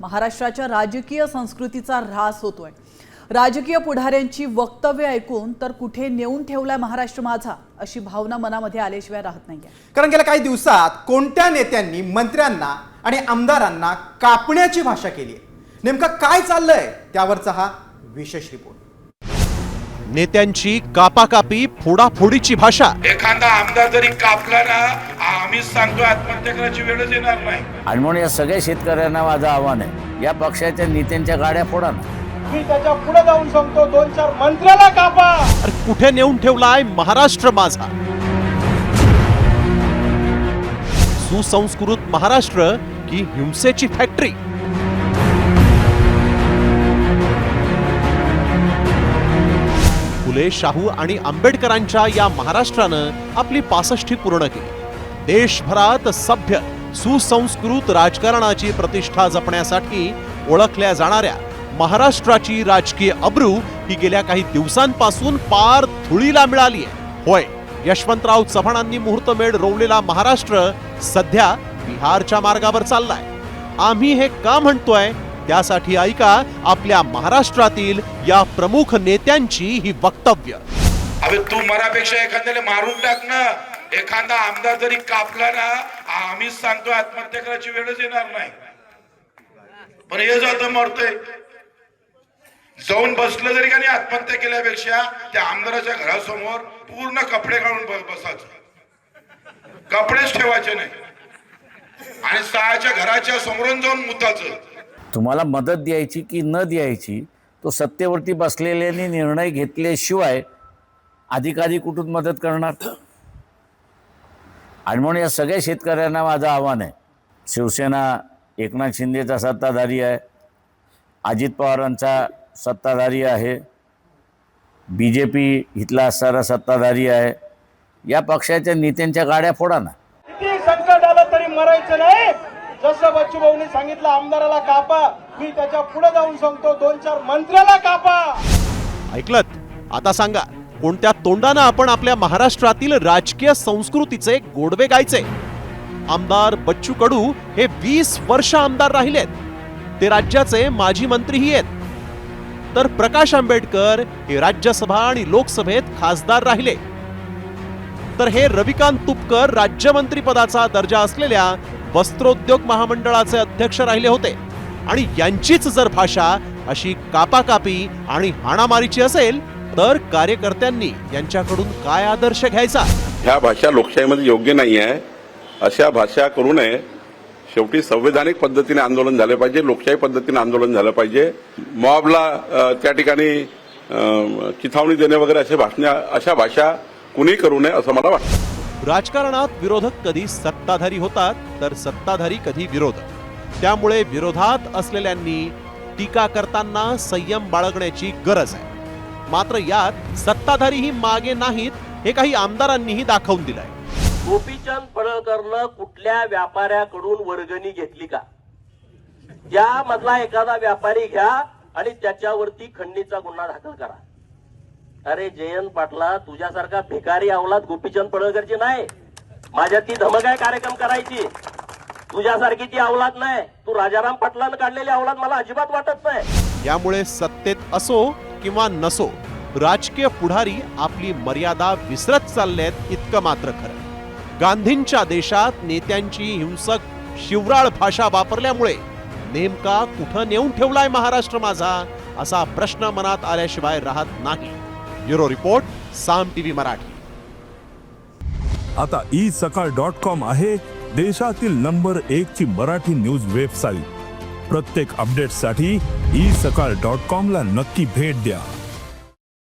महाराष्ट्राच्या राजकीय संस्कृतीचा ऱ्हास होतोय. राजकीय पुढाऱ्यांची वक्तव्य ऐकून तर कुठे नेऊन ठेवलाय महाराष्ट्र माझा अशी भावना मनामध्ये आल्याशिवाय राहत नाहीये. कारण गेल्या काही दिवसात कोणत्या नेत्यांनी मंत्र्यांना आणि आमदारांना कापण्याची भाषा केली आहे? नेमकं काय चाललंय? त्यावरचा हा विशेष रिपोर्ट. नेत्यांची कापाकापी फोडाफोडीची भाषा. एखादा आमदार जरी कापला ना आम्हीच सांगतो आत्महत्या करायची वेळच येणार नाही. आणि म्हणून या सगळ्या शेतकऱ्यांना माझं आव्हान आहे. या पक्षाच्या नेत्यांच्या गाड्या फोडा ना. मी त्याच्या पुढे जाऊन सांगतो दोन चार मंत्र्याला कापा. अरे कुठे नेऊन ठेवलाय महाराष्ट्र माझा? सुसंस्कृत महाराष्ट्र की हिंसेची फॅक्टरी फुले शाहू आणि आंबेडकरांच्या या महाराष्ट्रानं आपली पासष्टी पूर्ण केली. देशभरात सभ्य सुसंस्कृत राजकारणाची प्रतिष्ठा जपण्यासाठी ओळखल्या जाणाऱ्या महाराष्ट्राची राजकीय अब्रू ही गेल्या काही दिवसांपासून पार धुळीला मिळाली आहे. होय यशवंतराव चव्हाणांनी मुहूर्तमेढ रोवलेला महाराष्ट्र सध्या बिहारच्या मार्गावर चाललाय. आम्ही हे का म्हणतोय? त्यासाठी ऐका आपल्या महाराष्ट्रातील या प्रमुख नेत्यांची ही वक्तव्य. अरे तू मरापेक्षा एखाद्याला मारून टाक ना. एखादा आमदार जरी कापला ना आम्हीच सांगतो आत्महत्या करायची वेळच येणार नाही. पण हे आता मरतोय. जाऊन बसलं जरी का नाही आत्महत्या केल्यापेक्षा त्या आमदाराच्या घरासमोर पूर्ण कपडे काढून बसायचं. कपडेच ठेवायचे नाही. आणि सहाच्या घराच्या समोरून जाऊन मुताचं. तुम्हाला मदत द्यायची की न द्यायची तो सत्तेवरती बसलेल्यांनी निर्णय घेतल्याशिवाय अधिकारी कुठून मदत करणार? आणि म्हणून या सगळ्या शेतकऱ्यांना माझं आव्हान आहे. शिवसेना एकनाथ शिंदेचा सत्ताधारी आहे. अजित पवारांचा सत्ताधारी आहे. बी जे पी इथला असणारा सत्ताधारी आहे. या पक्षाच्या नेत्यांच्या गाड्या फोडा ना. संकट आलं तरी मरायचं नाही. जसं बच्चू भाऊनी सांगितलं आमदाराला कापा. मी त्याच्या पुढे जाऊन सांगतो दोन चार मंत्र्याला कापा. ऐकलत? आता सांगा कोणत्या तोंडानं आपण आपल्या महाराष्ट्रातील राजकीय संस्कृतीचे गोडवे गायचे? आमदार बच्चू कडू हे वीस वर्ष आमदार राहिलेत. ते राज्याचे माजी मंत्रीही आहेत. तर प्रकाश आंबेडकर हे राज्यसभा आणि लोकसभेत खासदार राहिले. तर हे रविकांत तुपकर राज्यमंत्री पदाचा दर्जा असलेल्या वस्त्रोद्योग महामंडळाचे अध्यक्ष राहिले होते. आणि यांचीच जर भाषा अशी कापाकापी आणि हाणामारीची असेल तर कार्यकर्त्यांनी यांच्याकडून काय आदर्श घ्यायचा? ह्या भाषा लोकशाहीमध्ये योग्य नाही आहे अशा भाषा करू नये. शेवटी संवैधानिक पद्धतीने आंदोलन झालं पाहिजे लोकशाही पद्धतीने आंदोलन झालं पाहिजे. मॉबला त्या ठिकाणी चिथावणी देणे वगैरे असे भाषण अशा भाषा कुणी करू नये असं मला वाटतं. राजकारणात विरोधक कधी सत्ताधारी होतात तर सत्ताधारी कधी विरोधक. त्यामुळे विरोधात असलेल्यांनी टीका करताना संयम बाळगण्याची गरज आहे. मात्र यात सत्ताधारीही मागे नाहीत हे काही आमदारांनीही दाखवून दिलंय. गोपीचंद पडळकरनं कुठल्या व्यापाऱ्याकडून वर्गणी घेतली का? त्यामधला एखादा व्यापारी घ्या आणि त्याच्यावरती खंडणीचा गुन्हा दाखल करा. अरे जयंत पाटला तुझ्यासारखा भिकारी अवलाद गोपीचंद पडळकरची नाही. माझ्या ती धमक आहे कार्यक्रम करायची. तुझ्यासारखी ती अवलाद नाही. तू राजाराम पाटलानं काढलेली अवलाद मला अजिबात वाटत नाही. यामुळे सत्तेत असो किंवा नसो राजकीय पुढारी आपली मर्यादा विसरत चाललेत इतकं मात्र खरं. गांधींच्या देशात नेत्यांची हिंसक शिवराळ भाषा वापरल्यामुळे नेमका कुठं नेऊन ठेवलाय महाराष्ट्र माझा असा प्रश्न मनात आल्याशिवाय राहत नाही. Bureau report Saam TV Marathi. आता ई सकाळ डॉट कॉम आहे देशातील नंबर एक ची मराठी न्यूज वेबसाईट. प्रत्येक अपडेटसाठी ई सकाळ डॉट कॉम ला नक्की भेट द्या.